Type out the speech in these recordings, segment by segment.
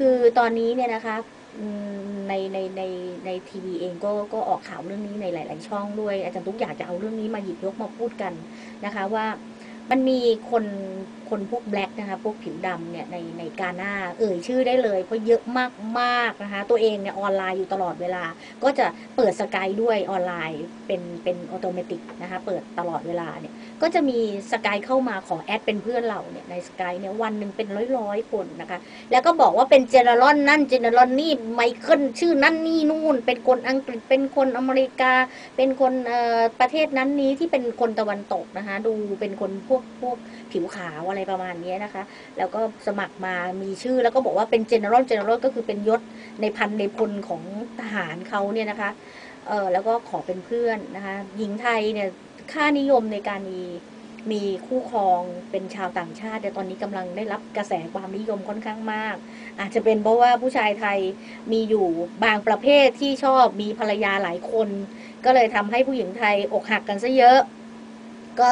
คือตอนนี้เนี่ยนะคะในในในในทีวีเองก็ก็ออกข่าวเรื่องนี้ในหลาย ๆ ช่องด้วย อาจารย์ตุ๊กอยากจะเอาเรื่องนี้มาหยิบยกมาพูดกันนะคะว่ามันมีคน คนพวกแบล็กนะคะ พวกผิวดำเนี่ยในในกาหน้าเอ่ยชื่อได้เลย เพราะเยอะมากมากๆนะคะ ตัวเองเนี่ยออนไลน์อยู่ตลอดเวลา ก็จะเปิดสกายด้วยออนไลน์เป็นเป็นออโตเมติกนะคะ เปิดตลอดเวลาเนี่ย ก็จะมีสกายเข้ามาขอแอดเป็นเพื่อนเราเนี่ยในสกายเนี่ยวันหนึ่งเป็นร้อยร้อยๆคนนะคะ แล้วก็บอกว่าเป็นเจเนอรอนนั่นเจเนอรอนนี่ไมเคิลชื่อนั่นนี่นู่น เป็นคนอังกฤษเป็นคนอเมริกา เป็นคนเอ่อประเทศนั้นนี้ที่เป็นคนตะวันตกนะคะ ดูเป็นคนพวกพวกผิวขาวอะไรประมาณนี้นะคะ แล้วก็สมัครมามีชื่อแล้วก็บอกว่าเป็นเจเนอรอนเจเนอรอนก็คือเป็นยศในพันในพลของทหารเขาเนี่ยนะคะเออแล้วก็ขอเป็นเพื่อนนะคะหญิงไทยเนี่ยค่านิยมในการมีมีคู่ครองเป็นชาวต่างชาติแต่ตอนนี้กำลังได้รับกระแสความนิยมค่อนข้างมาก อาจจะเป็นเพราะว่าผู้ชายไทยมีอยู่บางประเภทที่ชอบมีภรรยาหลายคน ก็เลยทำให้ผู้หญิงไทยอกหักกันซะเยอะ ก็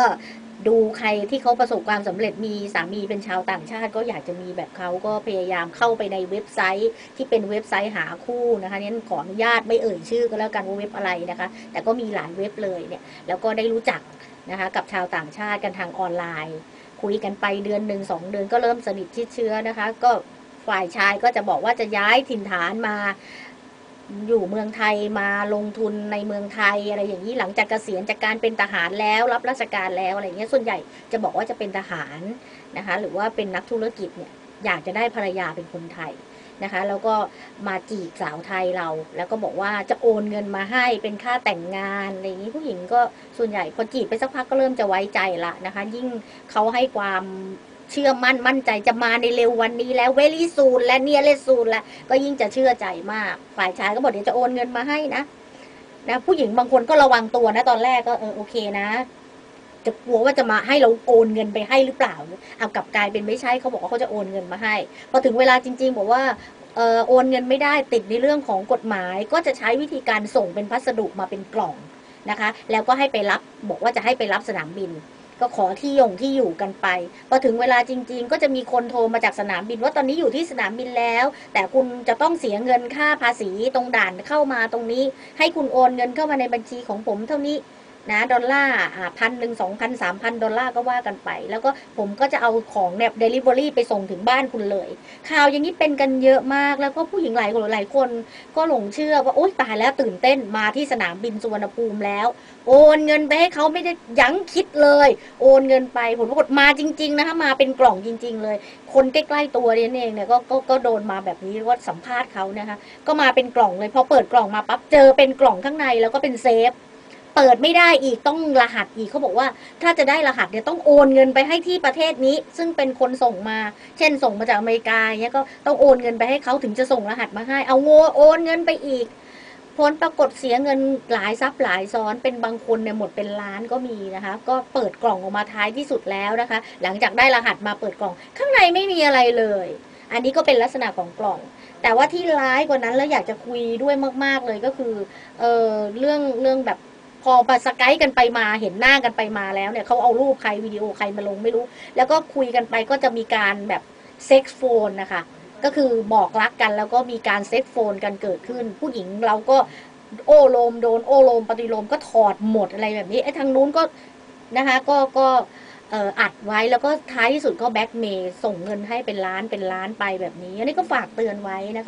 ดูใครที่เขาประสบความสำเร็จมีสามีเป็นชาวต่างชาติ ก็อยากจะมีแบบเขาก็พยายามเข้าไปในเว็บไซต์ที่เป็นเว็บไซต์หาคู่นะคะนี่ขออนุญาตไม่เอ่ยชื่อก็แล้วกันว่าเว็บอะไรนะคะ แต่ก็มีหลายเว็บเลยเนี่ยแล้วก็ได้รู้จักนะคะกับชาวต่างชาติกันทางออนไลน์ คุยกันไปเดือนหนึ่งสองเดือนก็เริ่มสนิทชิดเชื้อนะคะ ก็ฝ่ายชายก็จะบอกว่าจะย้ายถิ่นฐานมา อยู่เมืองไทยมาลงทุนในเมืองไทยอะไรอย่างนี้หลังจากเกษียณจากการเป็นทหารแล้วรับราชการแล้วอะไรเงี้ยส่วนใหญ่จะบอกว่าจะเป็นทหารนะคะหรือว่าเป็นนักธุรกิจเนี่ยอยากจะได้ภรรยาเป็นคนไทยนะคะแล้วก็มาจีบสาวไทยเรา แล้วก็บอกว่าจะโอนเงินมาให้เป็นค่าแต่งงานอะไรอย่างนี้ผู้หญิงก็ส่วนใหญ่พอจีบไปสักพักก็เริ่มจะไว้ใจละนะคะ ยิ่งเขาให้ความ เชื่อมั่นมั่นใจจะมาในเร็ววันนี้แล้วเวลี่ซูนและเนียเลซูนแล้วก็ยิ่งจะเชื่อใจมาก ฝ่ายชายก็บอกเดี๋ยวจะโอนเงินมาให้นะนะผู้หญิงบางคนก็ระวังตัวนะตอนแรกก็เออโอเคนะ จะกลัวว่าจะมาให้เราโอนเงินไปให้หรือเปล่าเอากลับกลายเป็นไม่ใช่เขาบอกว่าเขาจะโอนเงินมาให้พอถึงเวลาจริง ๆ บอกว่าเออโอนเงินไม่ได้ติดในเรื่องของกฎหมาย ก็จะใช้วิธีการส่งเป็นพัสดุมาเป็นกล่องนะคะ แล้วก็ให้ไปรับบอกว่าจะให้ไปรับสนามบิน ก็ขอที่ยงที่อยู่กันไปพอถึงเวลาจริง ๆ ก็จะมีคนโทรมาจากสนามบินว่าตอนนี้อยู่ที่สนามบินแล้ว แต่คุณจะต้องเสียเงินค่าภาษีตรงด่านเข้ามาตรงนี้ ให้คุณโอนเงินเข้ามาในบัญชีของผมเท่านี้ นะดอลลาร์พันหนึ่งสองพันสามพันดอลลาร์ก็ว่ากันไป แล้วก็ผมก็จะเอาของเนี่ยเดลิเวอรี่ไปส่งถึงบ้านคุณเลย ข่าวอย่างนี้เป็นกันเยอะมากแล้วก็ผู้หญิงหลายคนหลายคนก็หลงเชื่อว่าโอ๊ยตายแล้วตื่นเต้นมาที่สนามบินสุวรรณภูมิแล้ว โอนเงินไปให้เขาไม่ได้ยั้งคิดเลย โอนเงินไปผลปรากฏมาจริง ๆ นะคะมาเป็นกล่องจริง ๆ เลย คนใกล้ๆตัวเนี่เองเนี่ยก็ก็ก็โดนมาแบบนี้ว่าสัมภาษณ์เขานะคะก็มาเป็นกล่องเลยพอเปิดกล่องมาปั๊บเจอเป็นกล่องข้างในแล้วก็เป็นเซฟ เปิดไม่ได้อีกต้องรหัสอีกเขาบอกว่า ถ้าจะได้รหัสเนี่ยต้องโอนเงินไปให้ที่ประเทศนี้ ซึ่งเป็นคนส่งมา เช่นส่งมาจากอเมริกาเนี่ยก็ต้องโอนเงินไปให้เขาถึงจะส่งรหัสมาให้ เอาโงโอนเงินไปอีก ผลปรากฏเสียเงินหลายซับหลายซ้อนเป็นบางคนเนี่ยหมดเป็นล้านก็มีนะคะ ก็เปิดกล่องออกมาท้ายที่สุดแล้วนะคะ หลังจากได้รหัสมาเปิดกล่อง ข้างในไม่มีอะไรเลย อันนี้ก็เป็นลักษณะของกล่องแต่ว่าที่ร้ายกว่านั้นแล้วอยากจะคุยด้วยมาก ๆ เลยก็คือ เออเรื่องเรื่องแบบ พอมาสกายกันไปมาเห็นหน้ากันไปมาแล้วเนี่ยเขาเอารูปใครวิดีโอใครมาลงไม่รู้ แล้วก็คุยกันไปก็จะมีการแบบเซ็กซ์โฟนนะคะก็คือบอกรักกันแล้วก็มีการเซ็กโฟนกันเกิดขึ้น ผู้หญิงเราก็โอ้โลมโดนโอ้โลมปฏิโลมก็ถอดหมดอะไรแบบนี้ไอ้ทางนู้นก็นะคะก็ก็เอออัดไว้แล้วก็ท้ายที่สุดก็แบ็กเมย์ส่งเงินให้เป็นล้านเป็นล้านไปแบบนี้ อันนี้ก็ฝากเตือนไว้นะคะ